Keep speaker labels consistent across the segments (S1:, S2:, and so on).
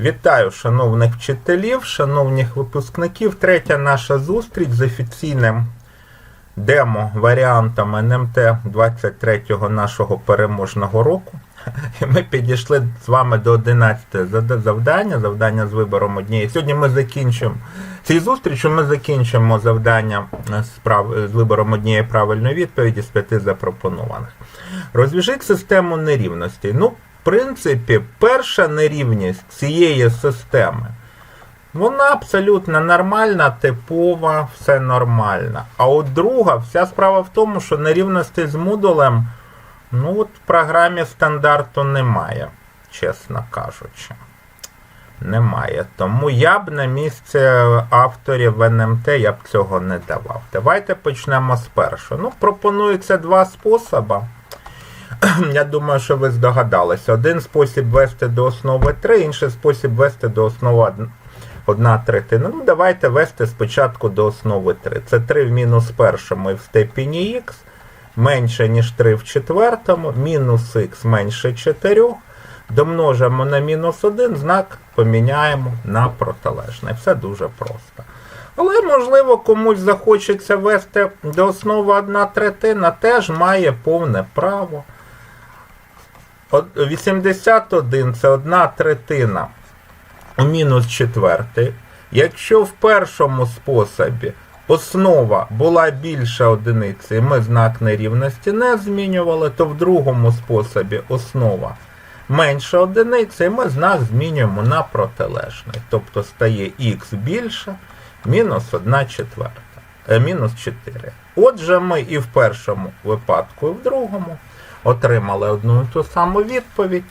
S1: Вітаю, шановних вчителів, шановних випускників. Третя наша зустріч з офіційним демо-варіантом НМТ 23-го нашого переможного року. І ми підійшли з вами до 11 завдання, завдання з вибором однієї. Сьогодні ми закінчимо цій зустрічі. Ми закінчимо завдання з, прав... з вибором однієї правильної відповіді з п'яти запропонованих. Розв'яжіть систему нерівностей. Ну, принципі, перша нерівність цієї системи. Вона абсолютно нормальна, типова, все нормально. А от друга, вся справа в тому, що нерівностей з модулем, ну от в програмі стандарту немає, чесно кажучи. Немає. Тому я б на місці авторів НМТ я б цього не давав. Давайте почнемо з першого. Ну, пропонується два способи. Я думаю, що ви здогадалися. Один спосіб вести до основи 3, інший спосіб вести до основи 1 третина. Ну, давайте вести спочатку до основи 3. Це 3 в мінус першому і в степені х менше, ніж 3 в четвертому, мінус х менше 4. Домножимо на мінус 1, знак поміняємо на протилежний. Все дуже просто. Але, можливо, комусь захочеться вести до основи 1 третина, теж має повне право. От 81 це 1 третина у мінус четвертий. Якщо в першому способі основа була більша одиниці, і ми знак нерівності не змінювали, то в другому способі основа менша одиниці, і ми знак змінюємо на протилежний. Тобто стає х більше, мінус 1 четверта, е, мінус 4. Отже, ми і в першому випадку, і в другому отримали одну і ту саму відповідь.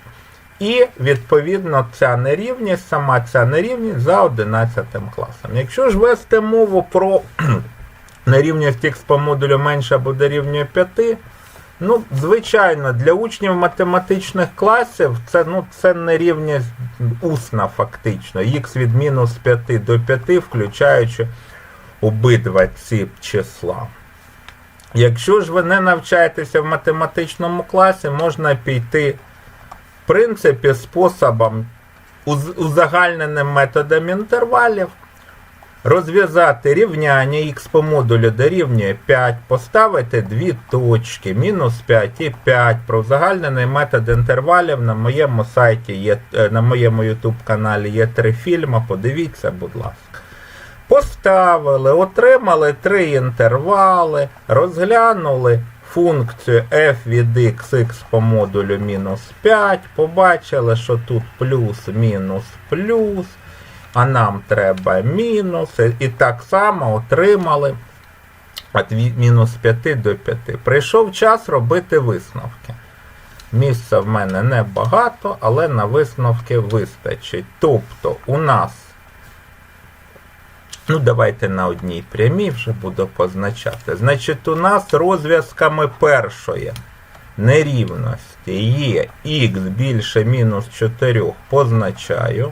S1: І, відповідно, ця нерівність, сама ця нерівність за 11 класом. Якщо ж вести мову про нерівність х по модулю менше або дорівнює 5, ну, звичайно, для учнів математичних класів це, ну, це нерівність усна фактично. х від мінус 5 до 5, включаючи обидва ці числа. Якщо ж ви не навчаєтеся в математичному класі, можна піти в принципі, способом узагальненим методом інтервалів розв'язати рівняння х по модулю дорівнює 5, поставити дві точки, мінус 5 і 5. Про узагальнений метод інтервалів на моєму сайті є, на моєму YouTube каналі є три фільми. Подивіться, будь ласка. Поставили, отримали три інтервали, розглянули функцію f від x, x по модулю мінус 5. Побачили, що тут плюс, мінус, плюс. А нам треба мінус. І так само отримали від мінус 5 до 5. Прийшов час робити висновки. Місця в мене небагато, але на висновки вистачить. Тобто у нас Ну, давайте на одній прямій вже буду позначати. Значить, у нас розв'язками першої нерівності є х більше мінус 4 позначаю.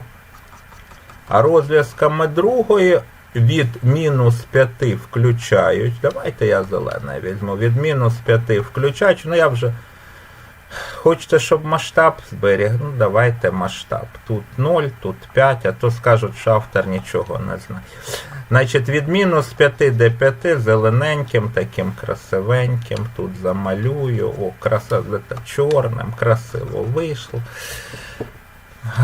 S1: А розв'язками другої від мінус 5 включають. Давайте я зелене візьму. Від мінус 5 включають. Ну я вже. Хочете, щоб масштаб зберіг? Ну, давайте масштаб. Тут 0, тут 5, а то скажуть, що автор нічого не знає. Значить, від мінус 5 до 5 зелененьким, таким красивеньким. Тут замалюю. О, красиво, чорним, красиво вийшло.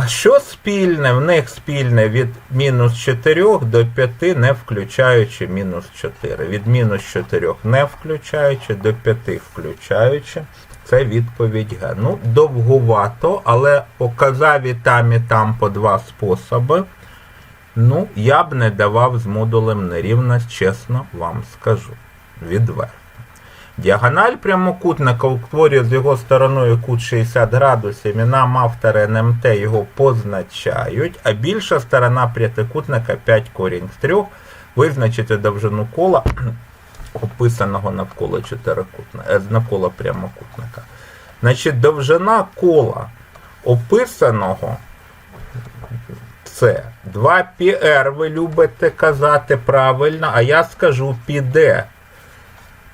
S1: Що спільне? В них спільне від мінус 4 до 5, не включаючи мінус 4. Від мінус 4 не включаючи, до 5 включаючи. Це відповідь Г. Ну, довгувато, але показав і там, і там по два способи. Ну, я б не давав з модулем нерівність, чесно вам скажу. Відверто. Діагональ прямокутника утворює з його стороною кут 60 градусів, і нам автори НМТ його позначають, а більша сторона прямокутника 5 корінь з 3. Визначити довжину кола описаного навколо чотирикутника, навколо прямокутника. Значить, довжина кола описаного це 2πr, ви любите казати правильно, а я скажу піде.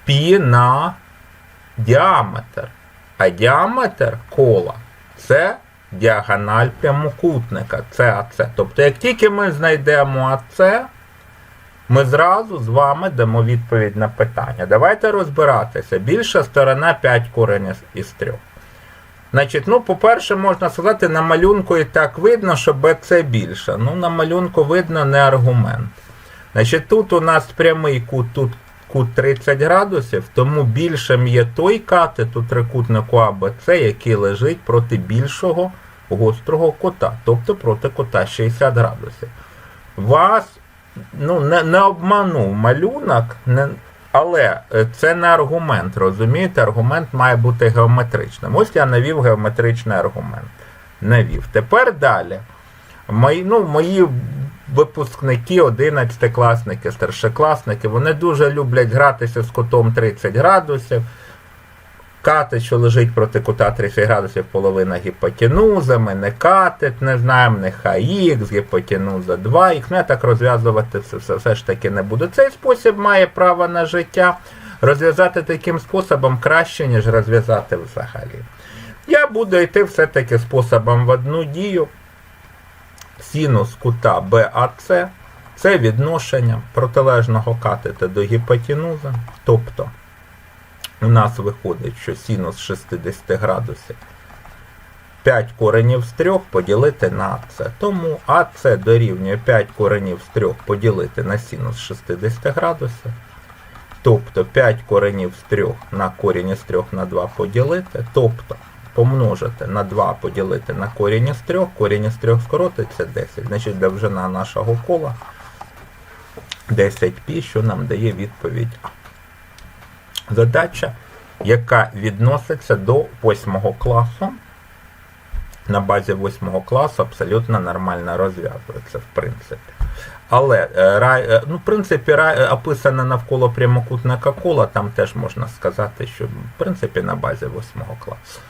S1: Пі на діаметр. А діаметр кола це діагональ прямокутника. Це АЦ. Тобто, як тільки ми знайдемо АЦ, ми зразу з вами дамо відповідь на питання. Давайте розбиратися. Більша сторона 5 корень із 3. Значить, ну, по-перше, можна сказати, на малюнку і так видно, що BC більше. Ну, на малюнку видно не аргумент. Значить, тут у нас прямий кут, тут кут 30 градусів, тому більшим є той катет у трикутнику АБЦ, який лежить проти більшого гострого кота, тобто проти кота 60 градусів. Вас ну, не, не обманув малюнок, не, але е, це не аргумент, розумієте? Аргумент має бути геометричним. Ось я навів геометричний аргумент. Навів. Тепер далі. Мої, ну, мої випускники, 11-класники, старшокласники, вони дуже люблять гратися з кутом 30 градусів. Катет, що лежить проти кута 30 градусів, половина гіпотенуза, ми не катет, не знаємо, не ХХ, гіпотенуза 2х. Ну, я так розв'язувати все, все, все ж таки не буду. Цей спосіб має право на життя. Розв'язати таким способом краще, ніж розв'язати взагалі. Я буду йти все-таки способом в одну дію. Синус кута BAC це відношення протилежного катета до гіпотенуза. Тобто у нас виходить, що синус 60 градусів 5 коренів з 3 поділити на АЦ. Тому АЦ дорівнює 5 коренів з 3 поділити на синус 60 градусів. Тобто 5 коренів з 3 на корінь із 3 на 2 поділити. Тобто помножити на 2 поділити на корінь із 3, корінь із 3 скоротиться 10. Значить довжина нашого кола 10 пі, що нам дає відповідь А. Задача, яка відноситься до 8 класу. На базі 8 класу абсолютно нормально розв'язується, в принципі. Але, е, рай, е, ну, в принципі, рай, е, навколо прямокутника кола, там теж можна сказати, що в принципі на базі 8 класу.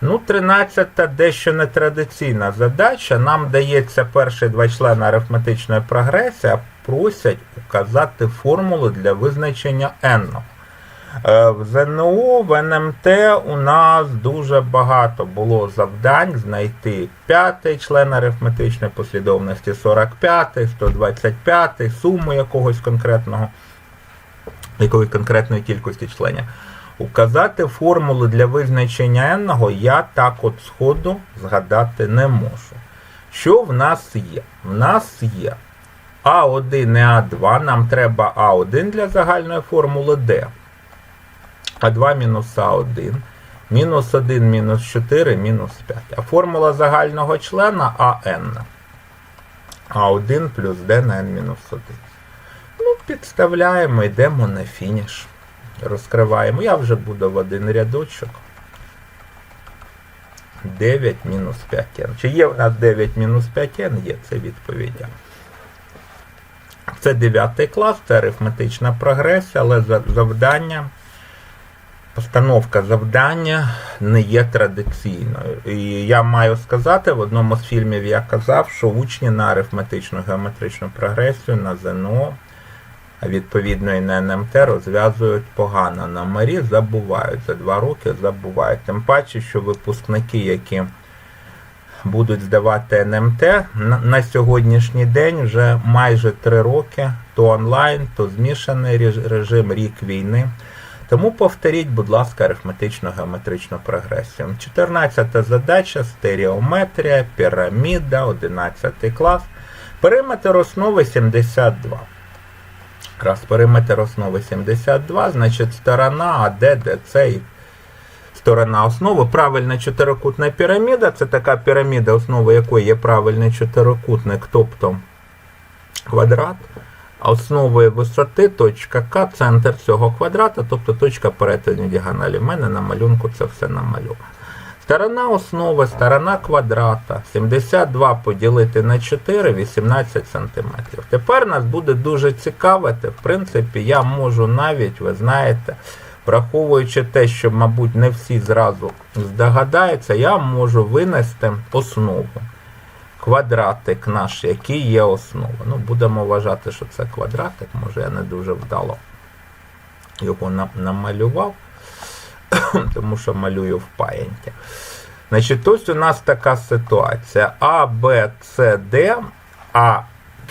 S1: Ну, 13-та дещо нетрадиційна задача. Нам дається перші два члени арифметичної прогресії, а просять указати формулу для визначення n. Е, В ЗНО, в НМТ у нас дуже багато було завдань знайти п'ятий член арифметичної послідовності, 45, 125, суму якогось конкретного, якої конкретної кількості членів. Указати формулу для визначення n я так от сходу згадати не можу. Що в нас є? В нас є А1 і А2, нам треба А1 для загальної формули D. А2 мінус А1, мінус 1, мінус 4, мінус 5. А формула загального члена АН. А1 плюс D на N мінус 1. Ну, підставляємо, йдемо на фініш. Розкриваємо. Я вже буду в один рядочок. 9 мінус 5n. Чи є в нас 9 мінус 5n? Є, це відповідь. Це 9 клас, це арифметична прогресія, але завдання, постановка завдання не є традиційною. І я маю сказати, в одному з фільмів я казав, що учні на арифметичну геометричну прогресію на ЗНО відповідно і на НМТ розв'язують погано. На марі забувають за два роки, забувають. Тим паче, що випускники, які будуть здавати НМТ, на сьогоднішній день вже майже три роки, то онлайн, то змішаний режим, рік війни. Тому повторіть, будь ласка, арифметичну геометричну прогресію. 14 задача, стереометрія, піраміда, 11 клас. Периметр основи 72. Якраз периметр основи 72, значить сторона АД, ДЦ і сторона основи. Правильна чотирикутна піраміда. Це така піраміда, основа якої є правильний чотирикутник, тобто квадрат. Основою висоти точка К, центр цього квадрата, тобто точка перетину діагоналі. У мене на малюнку це все намальовано. Сторона основи, сторона квадрата 72 поділити на 4, 18 см. Тепер нас буде дуже цікавити. В принципі, я можу навіть, ви знаєте, враховуючи те, що, мабуть, не всі зразу здогадаються, я можу винести основу. Квадратик наш, який є основа. Ну, Будемо вважати, що це квадратик, може я не дуже вдало його намалював. тому що малюю в паєнті. Значить, ось у нас така ситуація. А, Б, С, Д, А,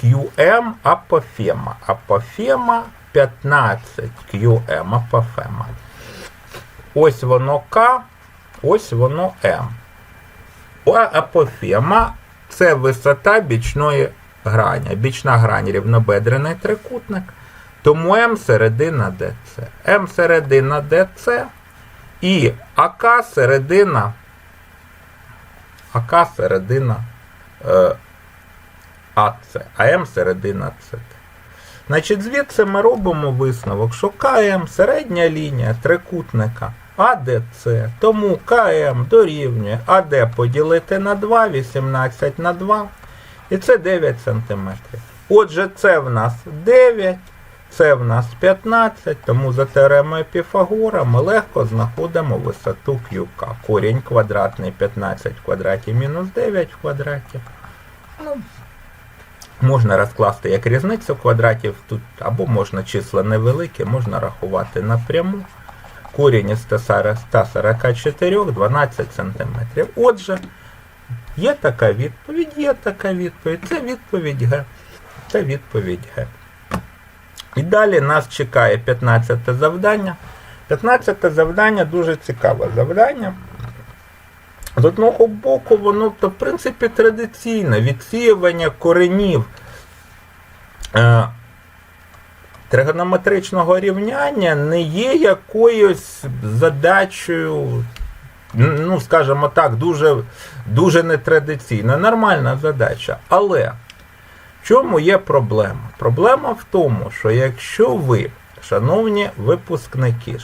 S1: QM, апофема. Апофема 15 QM, апофема. Ось воно К, ось воно М. Апофема це висота бічної грані. Бічна грань рівнобедрений трикутник. Тому М середина ДЦ. М середина ДЦ і АК середина. АК середина е, АЦ, а М середина ЦТ. Значить, звідси ми робимо висновок, що КМ середня лінія трикутника АДЦ. Тому КМ дорівнює АД поділити на 2, 18 на 2. І це 9 см. Отже, це в нас 9, це в нас 15, тому за теоремою Піфагора ми легко знаходимо висоту QK. Корінь квадратний 15 в квадраті мінус 9 в квадраті. Ну, Можна розкласти як різницю квадратів тут, або можна числа невеликі, можна рахувати напряму. Корінь із 144 12 см. Отже, є така відповідь, є така відповідь. Це відповідь Г. Це відповідь Г. І далі нас чекає 15 завдання. 15 завдання дуже цікаве завдання. З одного боку, воно, то, в принципі, традиційне відсіювання коренів е, тригонометричного рівняння не є якоюсь задачею, ну, скажімо так, дуже, дуже нетрадиційна. Нормальна задача. Але в чому є проблема? Проблема в тому, що якщо ви, шановні випускники,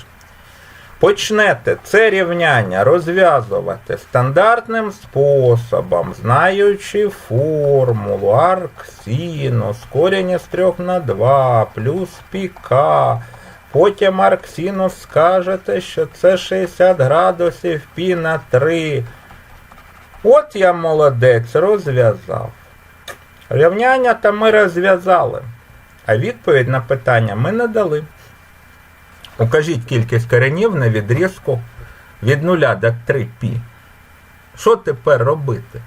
S1: почнете це рівняння розв'язувати стандартним способом, знаючи формулу арксінус, корінь із 3 на 2, плюс піка, потім арксінус скажете, що це 60 градусів пі на 3. От я молодець, розв'язав. Рівняння та ми розв'язали, а відповідь на питання ми не дали. Укажіть кількість коренів на відрізку від 0 до 3 π. Що тепер робити?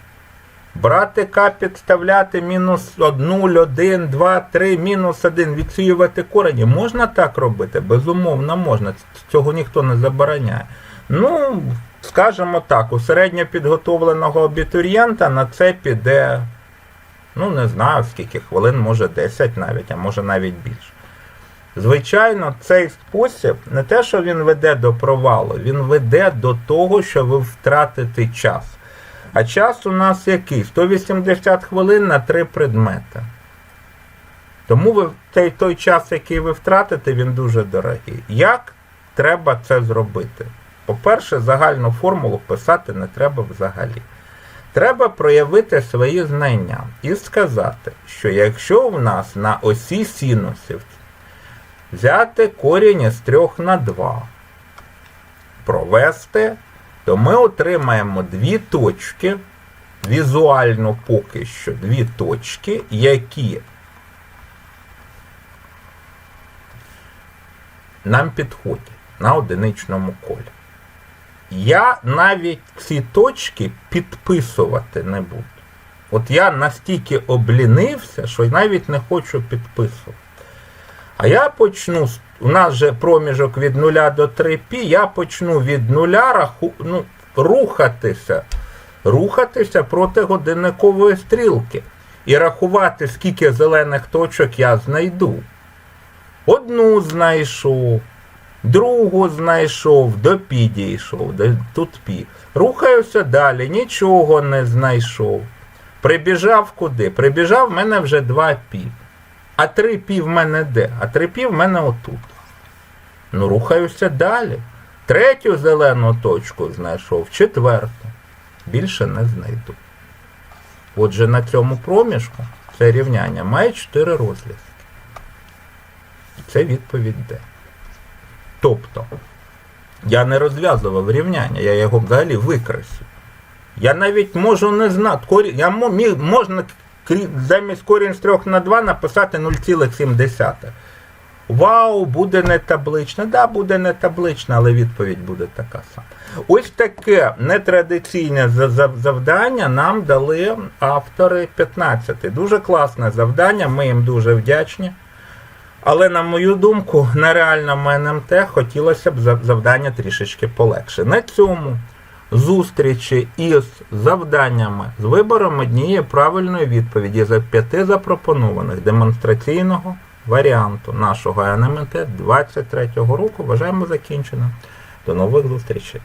S1: Брати К, підставляти мінус 0, 1, 2, 3, мінус 1, відсіювати корені. Можна так робити? Безумовно, можна. Цього ніхто не забороняє. Ну, скажімо так, у середньо підготовленого абітурієнта на це піде, ну, не знаю, скільки хвилин, може 10 навіть, а може навіть більше. Звичайно, цей спосіб не те, що він веде до провалу, він веде до того, що ви втратите час. А час у нас який? 180 хвилин на три предмети. Тому ви той, той час, який ви втратите, він дуже дорогий. Як треба це зробити? По-перше, загальну формулу писати не треба взагалі. Треба проявити свої знання і сказати, що якщо в нас на осі синусів взяти корінь із 3 на 2, провести, то ми отримаємо дві точки, візуально поки що дві точки, які нам підходять на одиничному колі. Я навіть ці точки підписувати не буду. От я настільки облінився, що навіть не хочу підписувати. А я почну, у нас же проміжок від 0 до 3 π я почну від 0 раху, ну, рухатися, рухатися проти годинникової стрілки і рахувати, скільки зелених точок я знайду. Одну знайшов, другу знайшов, до пі дійшов, тут пі. Рухаюся далі, нічого не знайшов. Прибіжав куди? Прибіжав в мене вже 2 пі. А 3 пі в мене де? А 3 пі в мене отут. Ну, рухаюся далі. Третю зелену точку знайшов, четверту. Більше не знайду. Отже, на цьому проміжку це рівняння має 4 розв'язки. Це відповідь Д. Тобто, я не розв'язував рівняння, я його взагалі викреслив. Я навіть можу не знати. Я міг, можна замість корінь з 3 на 2 написати 0,7. Вау, буде не таблична. Да, буде не таблична, але відповідь буде така сама. Ось таке нетрадиційне за- за- завдання нам дали автори 15. Дуже класне завдання, ми їм дуже вдячні. Але, на мою думку, на реальному НМТ хотілося б за- завдання трішечки полегше. На цьому зустрічі із завданнями з вибором однієї правильної відповіді за п'яти запропонованих демонстраційного варіанту нашого НМТ 23 року вважаємо закінченим. До нових зустрічей.